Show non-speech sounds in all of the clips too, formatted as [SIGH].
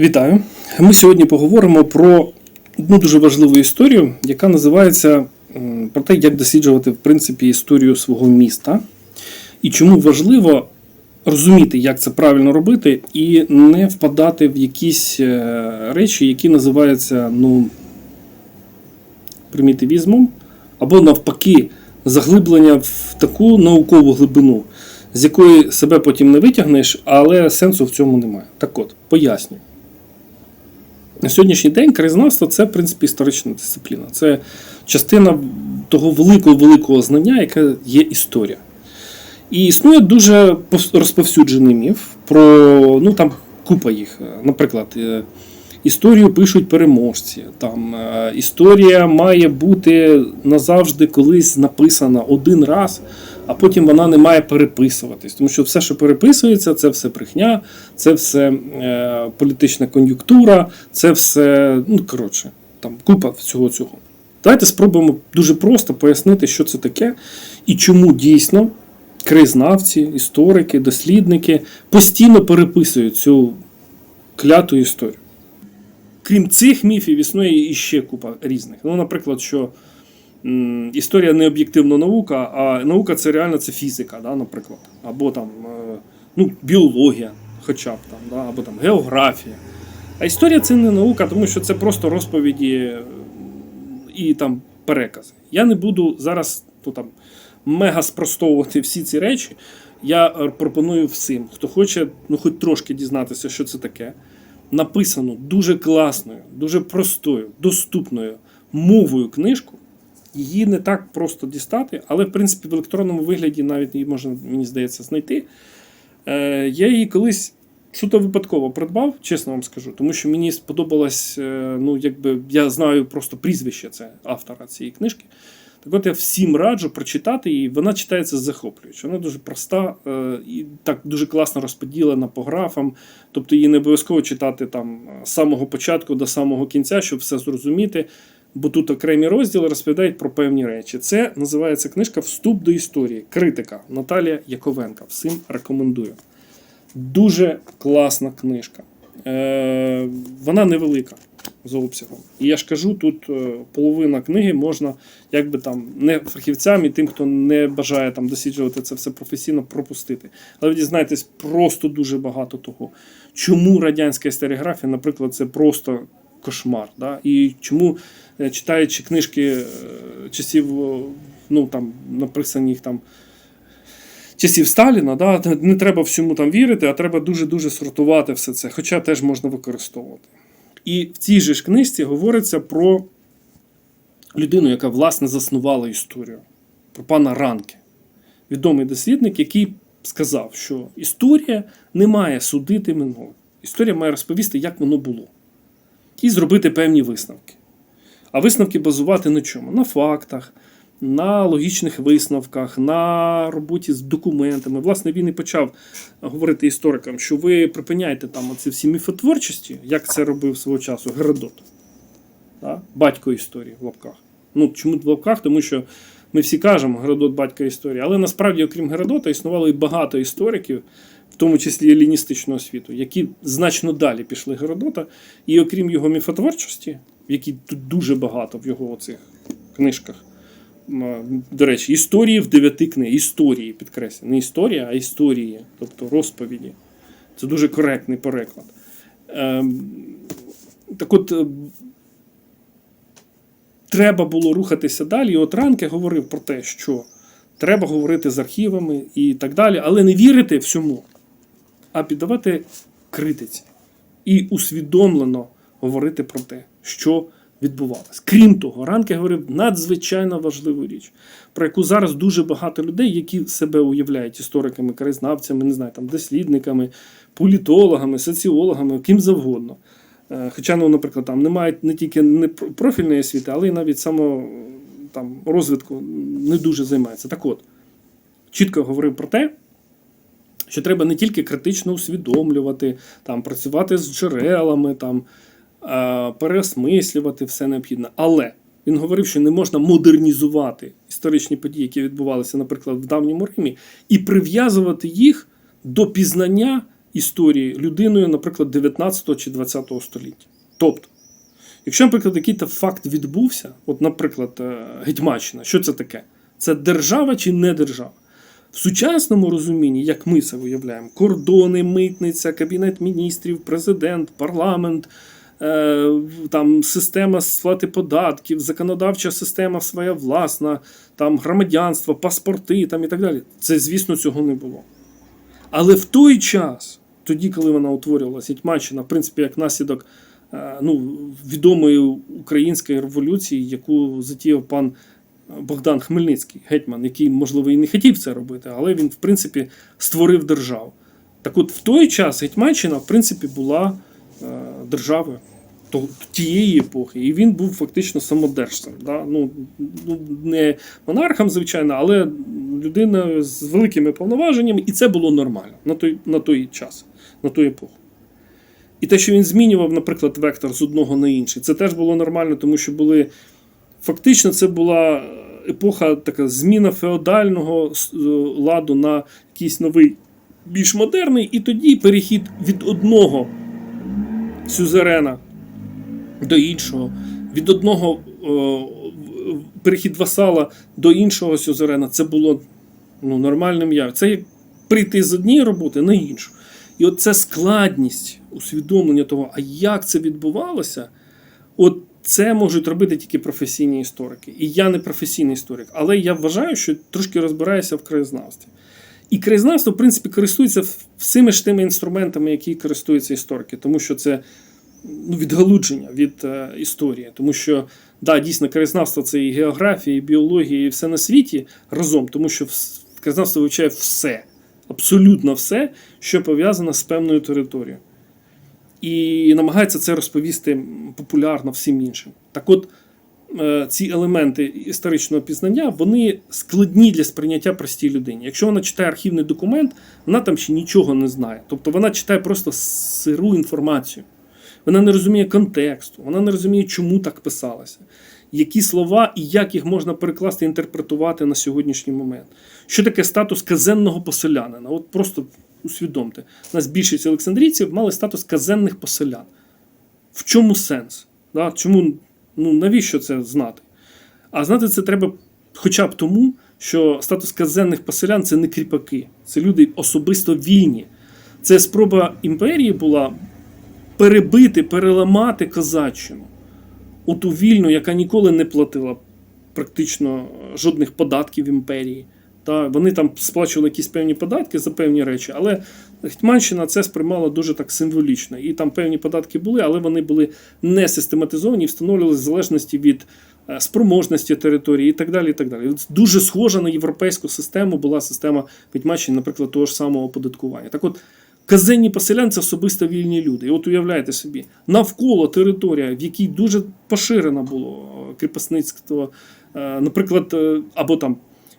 Вітаю! Ми сьогодні поговоримо про одну дуже важливу історію, яка називається про те, як досліджувати в принципі історію свого міста, і чому важливо розуміти, як це правильно робити, і не впадати в якісь е, речі, які називаються ну, примітивізмом, або навпаки, заглиблення в таку наукову глибину, з якої себе потім не витягнеш, але сенсу в цьому немає. Так от, поясню. На сьогоднішній день краєзнавство це, в принципі, історична дисципліна. Це частина того великого великого знання, яке є історія. І існує дуже розповсюджений міф про ну там купа їх. Наприклад, е, історію пишуть переможці. Там е, історія має бути назавжди колись написана один раз, а потім вона не має переписуватись. Тому що все, що переписується, це все брехня, це все е, політична кон'юнктура, це все, ну коротше, там купа всього цього. Давайте спробуємо дуже просто пояснити, що це таке і чому дійсно краєзнавці, історики, дослідники постійно переписують цю кляту історію. Крім цих міфів, існує іще купа різних. Ну, наприклад, що м, історія не об'єктивна наука, а наука це реально це фізика, да, наприклад. Або там е, ну, біологія, хоча б там, да, або там географія. А історія це не наука, тому що це просто розповіді е, і там перекази. Я не буду зараз ну, там, мега спростовувати всі ці речі. Я пропоную всім, хто хоче ну, хоч трошки дізнатися, що це таке. Написану дуже класною, дуже простою, доступною мовою книжку. Її не так просто дістати, але в принципі в електронному вигляді навіть її можна, мені здається, знайти. Е, я її колись суто випадково придбав, чесно вам скажу, тому що мені сподобалось, е, ну, якби я знаю просто прізвище це автора цієї книжки. Так от я всім раджу прочитати її, вона читається захоплююче. Вона дуже проста е, і так дуже класно розподілена по графам. Тобто її не обов'язково читати там з самого початку до самого кінця, щоб все зрозуміти. Бо тут окремі розділи розповідають про певні речі. Це називається книжка Вступ до історії. Критика Наталія Яковенка. Всім рекомендую. Дуже класна книжка. Е, вона невелика за обсягом. І я ж кажу, тут е, половина книги можна, якби там не фахівцям і тим, хто не бажає там досліджувати це все професійно, пропустити. Але ви дізнаєтесь просто дуже багато того. Чому радянська історіографія, наприклад, це просто кошмар. Да? І чому, е, читаючи книжки е, часів, ну там написані їх там часів Сталіна, да, не треба всьому там вірити, а треба дуже-дуже сортувати все це, хоча теж можна використовувати. І в цій же ж книжці говориться про людину, яка власне заснувала історію, про пана Ранке, відомий дослідник, який сказав, що історія не має судити минуле. Історія має розповісти, як воно було, і зробити певні висновки. А висновки базувати на чому? На фактах, на логічних висновках, на роботі з документами. Власне, він і почав говорити історикам, що ви припиняєте там оці всі міфотворчості, як це робив свого часу Геродот, да? батько історії в лапках. Ну, чому в лапках? Тому що ми всі кажемо Геродот батько історії, але насправді, окрім Геродота, існувало і багато істориків, в тому числі еліністичного світу, які значно далі пішли Геродота, і окрім його міфотворчості, які тут дуже багато в його оцих книжках. До речі, історії в дев'яти книг. Історії, підкреслю. Не історія, а історії, тобто розповіді. Це дуже коректний переклад. Ем, Так от, е, треба було рухатися далі. І от Ранке говорив про те, що треба говорити з архівами і так далі, але не вірити всьому, а піддавати критиці. І усвідомлено говорити про те, що відбувалось. Крім того, Ранке говорив надзвичайно важливу річ, про яку зараз дуже багато людей, які себе уявляють істориками, краєзнавцями, не знаю, там, дослідниками, політологами, соціологами, ким завгодно. Е, Хоча, ну, наприклад, там не мають не тільки не профільної освіти, але й навіть само там, розвитку не дуже займаються. Так от, чітко говорив про те, що треба не тільки критично усвідомлювати, там, працювати з джерелами, там, переосмислювати все необхідне. Але Він говорив, що не можна модернізувати історичні події, які відбувалися, наприклад, в давньому Римі, і прив'язувати їх до пізнання історії людиною, наприклад, 19 чи 20 століття. Тобто, якщо, наприклад, якийсь факт відбувся, от, наприклад, е, Гетьманщина, що це таке? Це держава чи не держава? В сучасному розумінні, як ми це виявляємо, кордони, митниця, кабінет міністрів, президент, парламент, е, там система сплати податків, законодавча система своя власна, там громадянство, паспорти там, і так далі. Це, звісно, цього не було. Але в той час, тоді, коли вона утворювалася, Гетьманщина, в принципі, як наслідок е, ну, відомої української революції, яку затіяв пан Богдан Хмельницький, гетьман, який, можливо, і не хотів це робити, але він, в принципі, створив державу. Так от в той час Гетьманщина, в принципі, була е, державою то- тієї епохи, і він був фактично самодержцем. Да? Ну, ну, не монархом, звичайно, але людина з великими повноваженнями, і це було нормально на той, на той час, на ту епоху. І те, що він змінював, наприклад, вектор з одного на інший, це теж було нормально, тому що були. Фактично, це була епоха така зміна феодального е, ладу на якийсь новий, більш модерний, і тоді перехід від одного сюзерена до іншого, від одного е, в- в- перехід васала до іншого сюзерена, це було ну, нормальним явом. Це як прийти з однієї роботи на іншу. І от це складність усвідомлення того, а як це відбувалося, от це можуть робити тільки професійні історики. І я не професійний історик, але я вважаю, що трошки розбираюся в краєзнавстві. І краєзнавство, в принципі, користується всіми ж тими інструментами, які користуються історики, тому що це ну, відгалудження від е, історії. Тому що, да, дійсно, краєзнавство це і географія, і біологія, і все на світі разом, тому що краєзнавство вивчає все, абсолютно все, що пов'язано з певною територією. І намагається це розповісти популярно всім іншим. Так от, ці елементи історичного пізнання вони складні для сприйняття простій людині. Якщо вона читає архівний документ, вона там ще нічого не знає. Тобто вона читає просто сиру інформацію. Вона не розуміє контексту, вона не розуміє, чому так писалося, які слова і як їх можна перекласти, інтерпретувати на сьогоднішній момент. Що таке статус казенного поселянина? От просто усвідомте, у нас більшість олександрійців мали статус казенних поселян. В чому сенс? Чому, ну, навіщо це знати? А знати це треба хоча б тому, що статус казенних поселян це не кріпаки, це люди особисто вільні. Це спроба імперії була перебити, переламати козаччину. Оту вільну, яка ніколи не платила практично жодних податків імперії. Та вони там сплачували якісь певні податки за певні речі, але Гетьманщина це сприймала дуже так символічно. І там певні податки були, але вони були не систематизовані, і встановлювалися в залежності від е, спроможності території і так далі. І так далі. Дуже схожа на європейську систему була система Гетьманщини, наприклад, того ж самого оподаткування. Так от, казенні поселян це особисто вільні люди. І от уявляєте собі, навколо територія, в якій дуже поширено було е, кріпосництво, е, наприклад, або там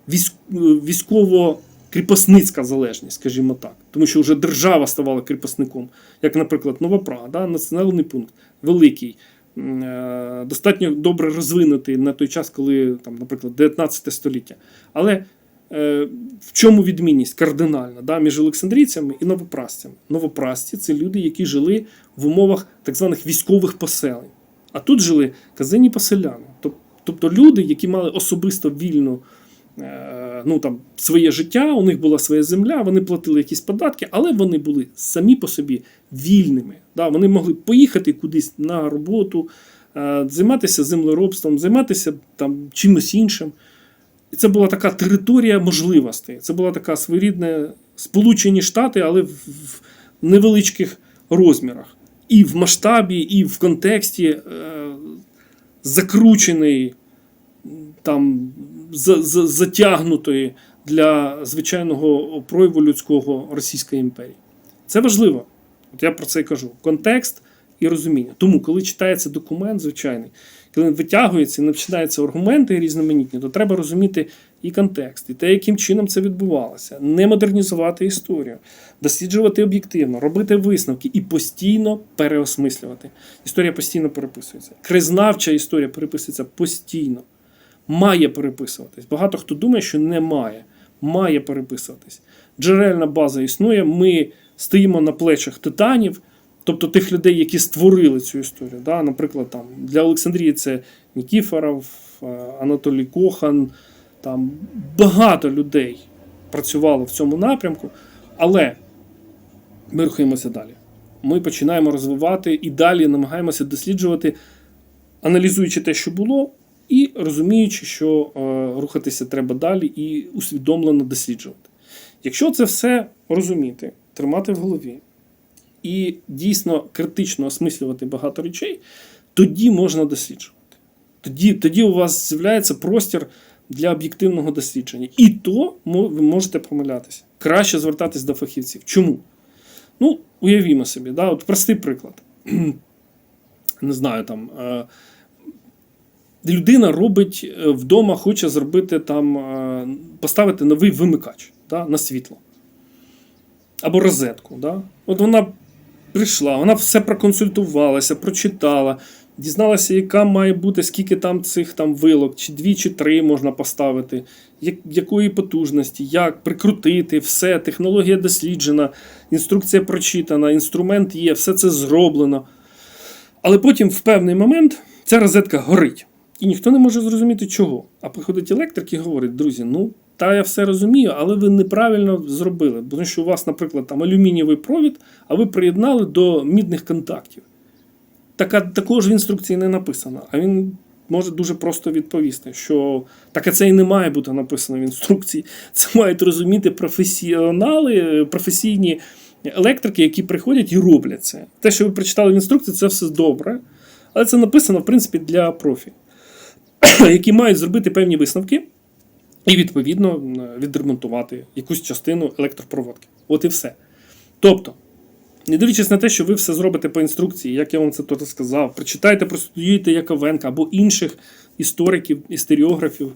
військ- е, військово-кріпосницька залежність, скажімо так. Тому що вже держава ставала кріпосником, як, наприклад, Нова Прага, да, національний пункт, великий, е, достатньо добре розвинутий на той час, коли, там, наприклад, 19 століття. Але е, в чому відмінність кардинальна да, між олександрійцями і новопрасцями? Новопрасці це люди, які жили в умовах так званих військових поселень. А тут жили казенні поселяни. Тоб- Тобто люди, які мали особисто вільну ну, там, своє життя, у них була своя земля, вони платили якісь податки, але вони були самі по собі вільними. Да? Вони могли поїхати кудись на роботу, е, займатися землеробством, займатися там, чимось іншим. І це була така територія можливостей. Це була така своєрідна Сполучені Штати, але в, невеличких розмірах. І в масштабі, і в контексті е, закручений, там, затягнутої для звичайного прояву людського Російської імперії. Це важливо. От я про це і кажу. Контекст і розуміння. Тому, коли читається документ звичайний, коли він витягується і починаються аргументи різноманітні, то треба розуміти, і контекст, і те, яким чином це відбувалося, не модернізувати історію, досліджувати об'єктивно, робити висновки і постійно переосмислювати. Історія постійно переписується. Кризнавча історія переписується постійно. Має переписуватись. Багато хто думає, що не має. Має переписуватись. Джерельна база існує. Ми стоїмо на плечах титанів, тобто тих людей, які створили цю історію. Да? Наприклад, там, для Олександрії це Нікіфоров, е, Анатолій Кохан, там багато людей працювало в цьому напрямку, але ми рухаємося далі. Ми починаємо розвивати і далі намагаємося досліджувати, аналізуючи те, що було, і розуміючи, що е, рухатися треба далі і усвідомлено досліджувати. Якщо це все розуміти, тримати в голові і дійсно критично осмислювати багато речей, тоді можна досліджувати. Тоді, тоді у вас з'являється простір для об'єктивного дослідження. І то ви можете помилятися. Краще звертатись до фахівців. Чому? Ну, уявімо собі, да? От простий приклад. [CLEARS THROAT] Не знаю, там. Людина робить е, вдома, хоче зробити там, е, поставити новий вимикач да, на світло. Або розетку. Да? От вона прийшла, вона все проконсультувалася, прочитала, дізналася, яка має бути, скільки там цих там вилок, чи дві, чи три можна поставити, як, якої потужності, як прикрутити, все, технологія досліджена, інструкція прочитана, інструмент є, все це зроблено. Але потім в певний момент ця розетка горить. І ніхто не може зрозуміти, чого. А приходить електрик і говорить: друзі, ну та я все розумію, але ви неправильно зробили. Тому що у вас, наприклад, там алюмінієвий провід, а ви приєднали до мідних контактів. Така, такого ж в інструкції не написано. А він може дуже просто відповісти, що таке це і не має бути написано в інструкції. Це мають розуміти професіонали, професійні електрики, які приходять і роблять це. Те, що ви прочитали в інструкції, це все добре. Але це написано, в принципі, для профі, [COUGHS] які мають зробити певні висновки і, відповідно, відремонтувати якусь частину електропроводки. От і все. Тобто, не дивлячись на те, що ви все зробите по інструкції, як я вам це тут сказав, прочитайте, простудіюйте Яковенка або інших істориків, історіографів,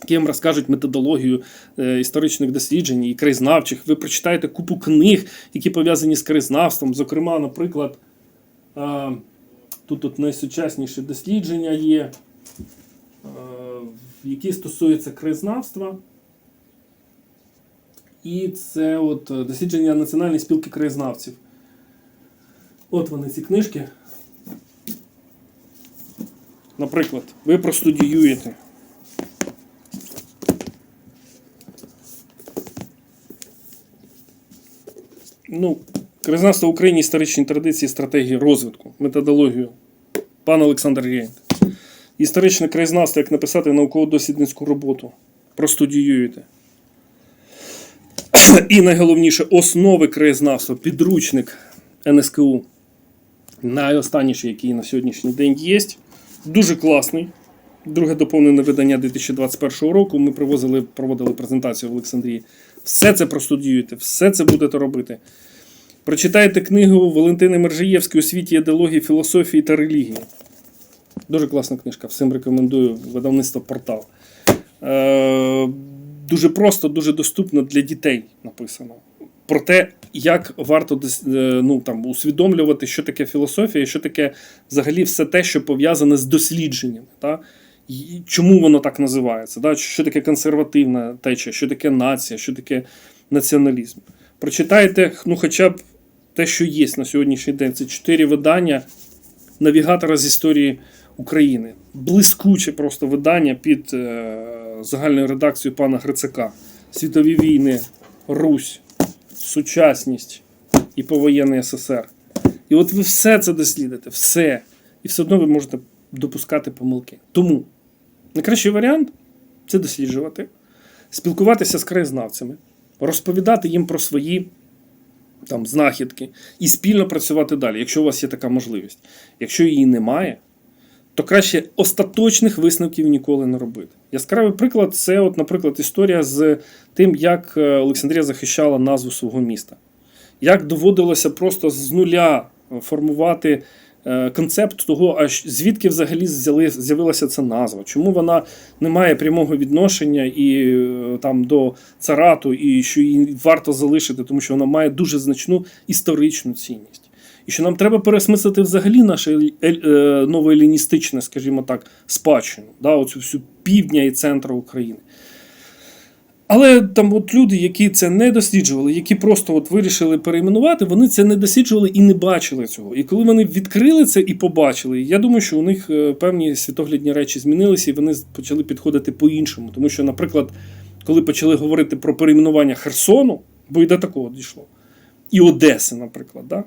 які вам розкажуть методологію е, історичних досліджень і краєзнавчих. Ви прочитаєте купу книг, які пов'язані з краєзнавством. Зокрема, наприклад, тут, тут найсучасніше дослідження є, які стосуються краєзнавства. І це от е, дослідження Національної спілки краєзнавців. От вони ці книжки. Наприклад, ви простудіюєте. Ну, краєзнавство в Україні історичні традиції, стратегії розвитку, методологію. Пан Олександр Гейнт. Історичне краєзнавство, як написати науково-дослідницьку роботу. Простудіюєте. І найголовніше основи краєзнавства, підручник НСКУ. Найостанніший, який на сьогоднішній день є. Дуже класний. Друге доповнене видання 2021 року. Ми привозили, проводили презентацію в Олександрії. Все це простудіюєте, все це будете робити. Прочитайте книгу Валентини Мержиєвської у світі ідеології, філософії та релігії. Дуже класна книжка. Всім рекомендую видавництво портал. Е, дуже просто, дуже доступно для дітей написано. Про те, як варто е, ну, там, усвідомлювати, що таке філософія, що таке взагалі все те, що пов'язане з дослідженнями. Та? І чому воно так називається? Да? Що таке консервативна течія, що таке нація, що таке націоналізм. Прочитайте ну, хоча б те, що є на сьогоднішній день. Це чотири видання навігатора з історії України. Блискуче просто видання під е, загальною редакцією пана Грицака. Світові війни, Русь, сучасність і повоєнний СССР. І от ви все це дослідите, все. І все одно ви можете допускати помилки. Тому найкращий варіант це досліджувати, спілкуватися з краєзнавцями, розповідати їм про свої там, знахідки і спільно працювати далі, якщо у вас є така можливість. Якщо її немає, то краще остаточних висновків ніколи не робити. Яскравий приклад це, от, наприклад, історія з тим, як е, Олександрія захищала назву свого міста. Як доводилося просто з нуля формувати е, концепт того, а звідки взагалі з'явилася ця назва, чому вона не має прямого відношення і е, там до царату, і що її варто залишити, тому що вона має дуже значну історичну цінність. І що нам треба пересмислити взагалі наше е, новоеліністичне, скажімо так, спадщину, да, оцю всю півдня і центру України. Але там от люди, які це не досліджували, які просто от вирішили перейменувати, вони це не досліджували і не бачили цього. І коли вони відкрили це і побачили, я думаю, що у них е, певні світоглядні речі змінилися, і вони почали підходити по-іншому. Тому що, наприклад, коли почали говорити про перейменування Херсону, бо і до такого дійшло, і Одеси, наприклад, да?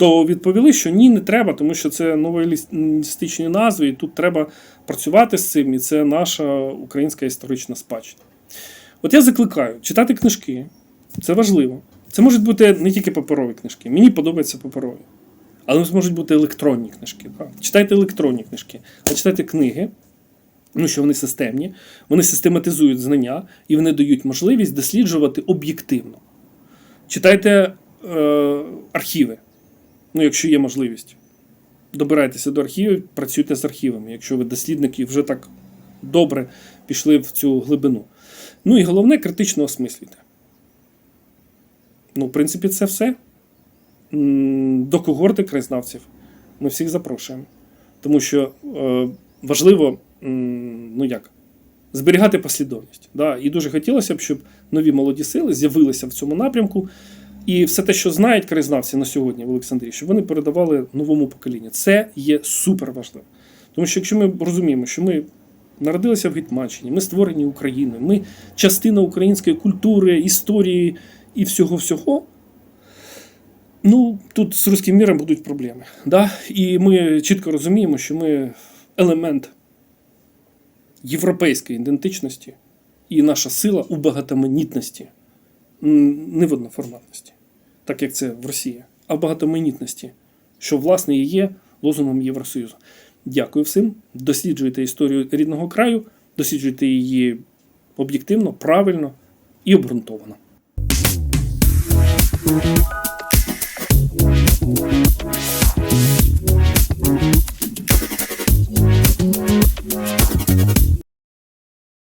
То відповіли, що ні, не треба, тому що це новоелістичні назви, і тут треба працювати з цим, і це наша українська історична спадщина. От я закликаю читати книжки, це важливо. Це можуть бути не тільки паперові книжки. Мені подобаються паперові. Але це можуть бути електронні книжки. Так? Читайте електронні книжки, а читайте книги, ну що вони системні, вони систематизують знання і вони дають можливість досліджувати об'єктивно. Читайте е, архіви, ну, якщо є можливість. Добирайтеся до архівів, працюйте з архівами, якщо ви дослідники вже так добре пішли в цю глибину. Ну і головне, критично осмислюйте. Ну, в принципі, це все. До когорти краєзнавців ми всіх запрошуємо. Тому що е, важливо, м, ну як, зберігати послідовність. Да? І дуже хотілося б, щоб нові молоді сили з'явилися в цьому напрямку. І все те, що знають краєзнавці на сьогодні в Олександрії, щоб вони передавали новому поколінню. Це є супер важливо. Тому що якщо ми розуміємо, що ми народилися в Гетьманщині, ми створені Україною, ми частина української культури, історії і всього-всього. Ну, тут з руським міром будуть проблеми. Да? І ми чітко розуміємо, що ми елемент європейської ідентичності, і наша сила у багатоманітності, не в одноформатності, так як це в Росії, а в багатоманітності, що власне і є лозунгом Євросоюзу. Дякую всім. Досліджуйте історію рідного краю, досліджуйте її об'єктивно, правильно і обґрунтовано.